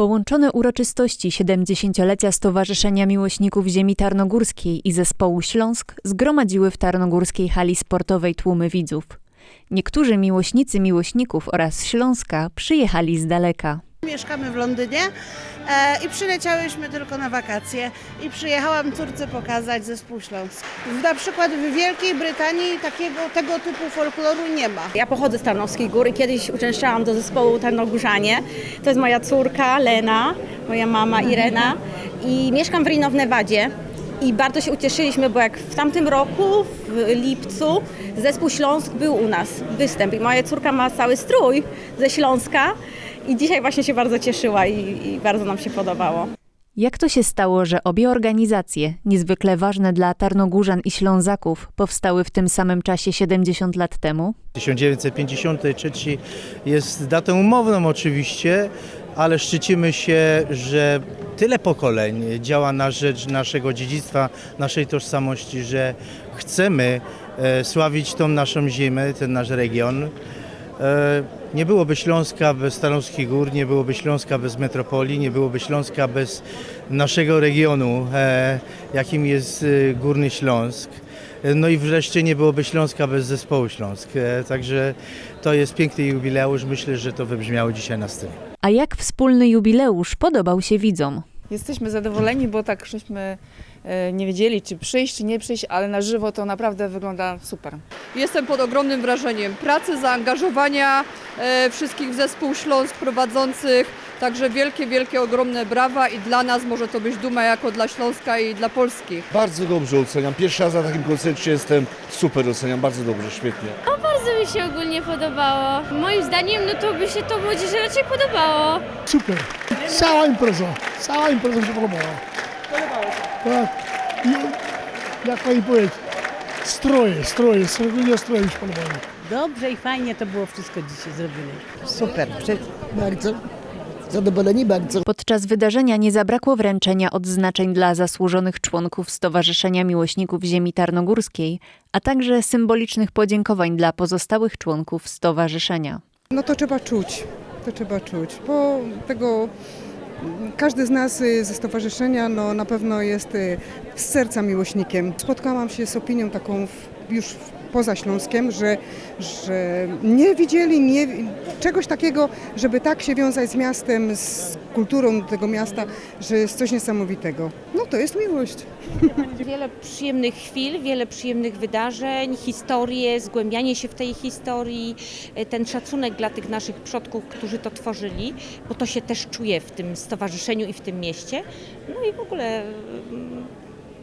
Połączone uroczystości 70-lecia Stowarzyszenia Miłośników Ziemi Tarnogórskiej i Zespołu Śląsk zgromadziły w Tarnogórskiej Hali Sportowej tłumy widzów. Niektórzy miłośnicy miłośników oraz Śląska przyjechali z daleka. Mieszkamy w Londynie i przyleciałyśmy tylko na wakacje i przyjechałam córce pokazać zespół Śląsk. Na przykład w Wielkiej Brytanii takiego tego typu folkloru nie ma. Ja pochodzę z Tarnowskiej Góry. Kiedyś uczęszczałam do zespołu Tarnogórzanie. To jest moja córka Lena, moja mama Irena i mieszkam w Reno w Nevadzie. I bardzo się ucieszyliśmy, bo jak w tamtym roku, w lipcu, zespół Śląsk był u nas, występ. I moja córka ma cały strój ze Śląska i dzisiaj właśnie się bardzo cieszyła i, i bardzo nam się podobało. Jak to się stało, że obie organizacje, niezwykle ważne dla Tarnogórzan i Ślązaków, powstały w tym samym czasie 70 lat temu? 1953 jest datą umowną oczywiście, ale szczycimy się, że tyle pokoleń działa na rzecz naszego dziedzictwa, naszej tożsamości, że chcemy e, sławić tą naszą ziemię, ten nasz region. E, Nie byłoby Śląska bez Tarnowskich Gór, nie byłoby Śląska bez metropolii, nie byłoby Śląska bez naszego regionu, e, jakim jest Górny Śląsk. No i wreszcie nie byłoby Śląska bez zespołu Śląsk. Także to jest piękny jubileusz. Myślę, że to wybrzmiało dzisiaj na scenie. A jak wspólny jubileusz podobał się widzom? Jesteśmy zadowoleni, bo tak żeśmy e, nie wiedzieli, czy przyjść, czy nie przyjść, ale na żywo to naprawdę wygląda super. Jestem pod ogromnym wrażeniem pracy, zaangażowania e, wszystkich w zespół Śląsk prowadzących. Także wielkie, wielkie, ogromne brawa i dla nas może to być duma jako dla Śląska i dla Polski. Bardzo dobrze oceniam. Pierwszy raz na takim koncercie jestem. Super oceniam, bardzo dobrze, świetnie. Bardzo mi się ogólnie podobało. Moim zdaniem, no to by się to młodzieży raczej podobało. Super. Cała impreza. Cała impreza mi się podobała. Podobało się. Tak. I, jak pani powiedzieć, stroje, stroje, szczególnie stroje mi się podobały. Dobrze i fajnie to było wszystko dzisiaj zrobione. Super, bardzo zadowoleni bardzo. Podczas wydarzenia nie zabrakło wręczenia odznaczeń dla zasłużonych członków Stowarzyszenia Miłośników Ziemi Tarnogórskiej, a także symbolicznych podziękowań dla pozostałych członków stowarzyszenia. No to trzeba czuć, to trzeba czuć, bo tego każdy z nas y, ze stowarzyszenia no, na pewno jest y, z serca miłośnikiem. Spotkałam się z opinią taką w, już w- poza Śląskiem, że, że nie widzieli nie, czegoś takiego, żeby tak się wiązać z miastem, z kulturą tego miasta, że jest coś niesamowitego. No to jest miłość. Wiele przyjemnych chwil, wiele przyjemnych wydarzeń, historie, zgłębianie się w tej historii, e, ten szacunek dla tych naszych przodków, którzy to tworzyli, bo to się też czuje w tym stowarzyszeniu i w tym mieście. No i w ogóle mm,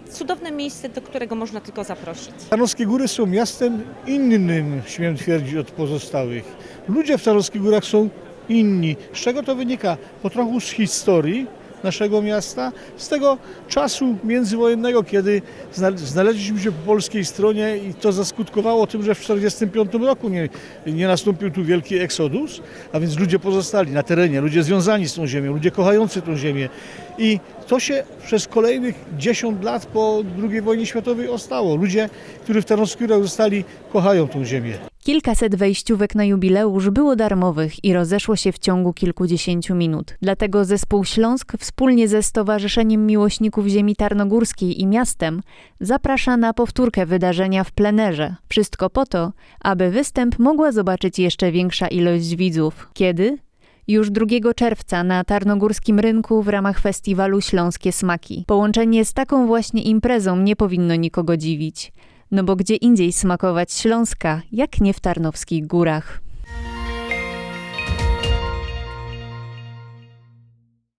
cudowne miejsce, do którego można tylko zaprosić. Tarnowskie Góry są miastem innym, śmiem twierdzić, od pozostałych. Ludzie w Tarnowskich Górach są inni. Z czego to wynika? Po trochu z historii naszego miasta, z tego czasu międzywojennego, kiedy zna- znaleźliśmy się po polskiej stronie i to zaskutkowało tym, że w 1945 roku nie, nie nastąpił tu wielki eksodus, a więc ludzie pozostali na terenie, ludzie związani z tą ziemią, ludzie kochający tą ziemię. I to się przez kolejnych 10 lat po II wojnie światowej ostało. Ludzie, którzy w Tarnowskich zostali, kochają tą ziemię. Kilkaset wejściówek na jubileusz było darmowych i rozeszło się w ciągu kilkudziesięciu minut. Dlatego zespół Śląsk wspólnie ze Stowarzyszeniem Miłośników Ziemi Tarnogórskiej i miastem zaprasza na powtórkę wydarzenia w plenerze. Wszystko po to, aby występ mogła zobaczyć jeszcze większa ilość widzów. Kiedy? Już 2 czerwca na Tarnogórskim Rynku w ramach festiwalu Śląskie Smaki. Połączenie z taką właśnie imprezą nie powinno nikogo dziwić. No bo gdzie indziej smakować Śląska, jak nie w Tarnowskich Górach.